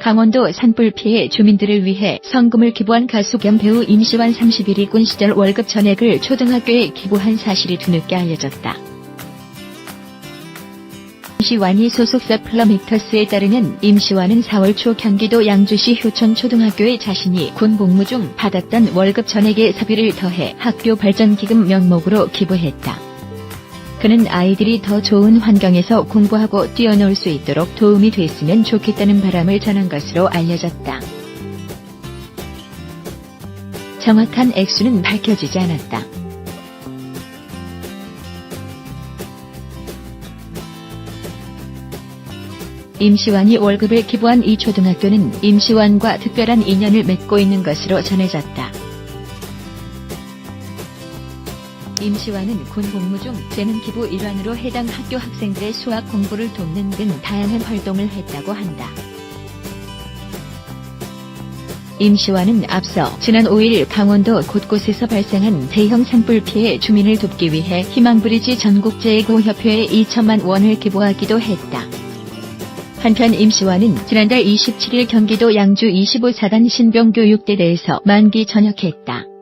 강원도 산불 피해 주민들을 위해 성금을 기부한 가수 겸 배우 임시완 31이 군 시절 월급 전액을 초등학교에 기부한 사실이 뒤늦게 알려졌다. 임시완이 소속사 플러미터스에 따르면 임시완은 4월 초 경기도 양주시 효천 초등학교에 자신이 군 복무 중 받았던 월급 전액의 사비를 더해 학교 발전기금 명목으로 기부했다. 그는 아이들이 더 좋은 환경에서 공부하고 뛰어놀 수 있도록 도움이 됐으면 좋겠다는 바람을 전한 것으로 알려졌다. 정확한 액수는 밝혀지지 않았다. 임시완이 월급을 기부한 이 초등학교는 임시완과 특별한 인연을 맺고 있는 것으로 전해졌다. 임시완은 군 복무 중 재능 기부 일환으로 해당 학교 학생들의 수학 공부를 돕는 등 다양한 활동을 했다고 한다. 임시완은 앞서 지난 5일 강원도 곳곳에서 발생한 대형 산불 피해 주민을 돕기 위해 희망브리지 전국재해고협회에 2천만 원을 기부하기도 했다. 한편 임시완은 지난달 27일 경기도 양주 25사단 신병교육대대에서 만기 전역했다.